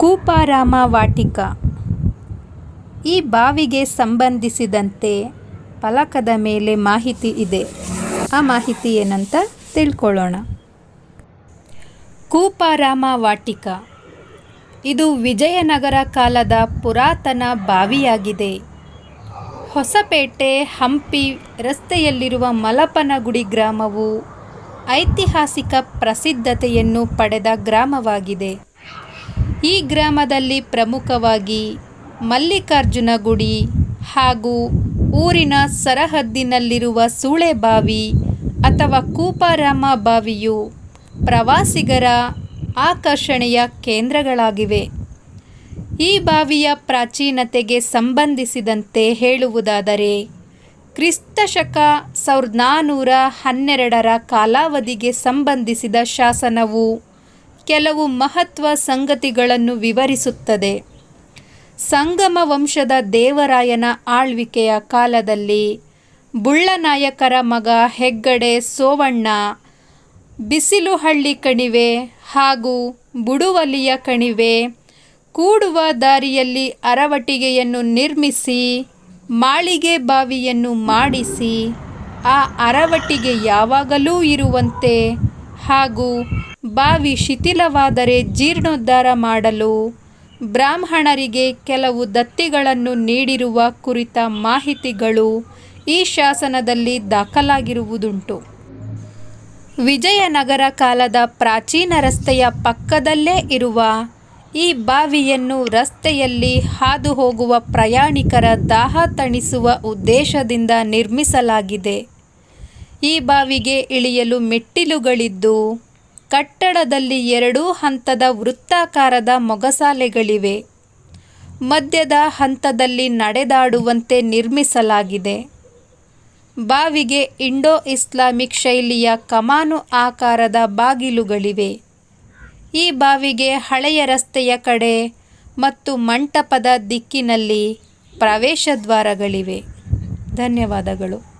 ಕೂಪಾರಾಮ ವಾಟಿಕ ಈ ಬಾವಿಗೆ ಸಂಬಂಧಿಸಿದಂತೆ ಫಲಕದ ಮೇಲೆ ಮಾಹಿತಿ ಇದೆ. ಆ ಮಾಹಿತಿ ಏನಂತ ತಿಳ್ಕೊಳ್ಳೋಣ. ಕೂಪಾರಾಮ ವಾಟಿಕ ಇದು ವಿಜಯನಗರ ಕಾಲದ ಪುರಾತನ ಬಾವಿಯಾಗಿದೆ. ಹೊಸಪೇಟೆ ಹಂಪಿ ರಸ್ತೆಯಲ್ಲಿರುವ ಮಲಪನಗುಡಿ ಗ್ರಾಮವು ಐತಿಹಾಸಿಕ ಪ್ರಸಿದ್ಧತೆಯನ್ನು ಪಡೆದ ಗ್ರಾಮವಾಗಿದೆ. ಈ ಗ್ರಾಮದಲ್ಲಿ ಪ್ರಮುಖವಾಗಿ ಮಲ್ಲಿಕಾರ್ಜುನ ಗುಡಿ ಹಾಗೂ ಊರಿನ ಸರಹದ್ದಿನಲ್ಲಿರುವ ಸೂಳೆಬಾವಿ ಅಥವಾ ಕೂಪಾರಾಮ ಬಾವಿಯು ಪ್ರವಾಸಿಗರ ಆಕರ್ಷಣೆಯ ಕೇಂದ್ರಗಳಾಗಿವೆ. ಈ ಬಾವಿಯ ಪ್ರಾಚೀನತೆಗೆ ಸಂಬಂಧಿಸಿದಂತೆ ಹೇಳುವುದಾದರೆ, ಕ್ರಿಸ್ತಶಕ ಸಾವಿರದ ನಾನ್ನೂರ ಹನ್ನೆರಡರ ಕಾಲಾವಧಿಗೆ ಸಂಬಂಧಿಸಿದ ಶಾಸನವು ಕೆಲವು ಮಹತ್ವ ಸಂಗತಿಗಳನ್ನು ವಿವರಿಸುತ್ತದೆ. ಸಂಗಮ ವಂಶದ ದೇವರಾಯನ ಆಳ್ವಿಕೆಯ ಕಾಲದಲ್ಲಿ ಬುಳ್ಳನಾಯಕರ ಮಗ ಹೆಗ್ಗಡೆ ಸೋವಣ್ಣ, ಬಿಸಿಲುಹಳ್ಳಿ ಕಣಿವೆ ಹಾಗೂ ಬುಡುವಲಿಯ ಕಣಿವೆ ಕೂಡುವ ದಾರಿಯಲ್ಲಿ ಅರವಟಿಗೆಯನ್ನು ನಿರ್ಮಿಸಿ, ಮಾಳಿಗೆ ಬಾವಿಯನ್ನು ಮಾಡಿಸಿ, ಆ ಅರವಟಿಗೆ ಯಾವಾಗಲೂ ಇರುವಂತೆ ಹಾಗೂ ಬಾವಿ ಶಿಥಿಲವಾದರೆ ಜೀರ್ಣೋದ್ಧಾರ ಮಾಡಲು ಬ್ರಾಹ್ಮಣರಿಗೆ ಕೆಲವು ದತ್ತಿಗಳನ್ನು ನೀಡಿರುವ ಕುರಿತ ಮಾಹಿತಿಗಳು ಈ ಶಾಸನದಲ್ಲಿ ದಾಖಲಾಗಿರುವುದುಂಟು. ವಿಜಯನಗರ ಕಾಲದ ಪ್ರಾಚೀನ ರಸ್ತೆಯ ಪಕ್ಕದಲ್ಲೇ ಇರುವ ಈ ಬಾವಿಯನ್ನು ರಸ್ತೆಯಲ್ಲಿ ಹಾದು ಹೋಗುವ ಪ್ರಯಾಣಿಕರ ದಾಹ ತಣಿಸುವ ಉದ್ದೇಶದಿಂದ ನಿರ್ಮಿಸಲಾಗಿದೆ. ಈ ಬಾವಿಗೆ ಇಳಿಯಲು ಮೆಟ್ಟಿಲುಗಳಿದ್ದು ಕಟ್ಟಡದಲ್ಲಿ ಎರಡೂ ಹಂತದ ವೃತ್ತಾಕಾರದ ಮೊಗಸಾಲೆಗಳಿವೆ. ಮಧ್ಯದ ಹಂತದಲ್ಲಿ ನಡೆದಾಡುವಂತೆ ನಿರ್ಮಿಸಲಾಗಿದೆ. ಬಾವಿಗೆ ಇಂಡೋ ಇಸ್ಲಾಮಿಕ್ ಶೈಲಿಯ ಕಮಾನು ಆಕಾರದ ಬಾಗಿಲುಗಳಿವೆ. ಈ ಬಾವಿಗೆ ಹಳೆಯ ರಸ್ತೆಯ ಕಡೆ ಮತ್ತು ಮಂಟಪದ ದಿಕ್ಕಿನಲ್ಲಿ ಪ್ರವೇಶದ್ವಾರಗಳಿವೆ ಧನ್ಯವಾದಗಳು.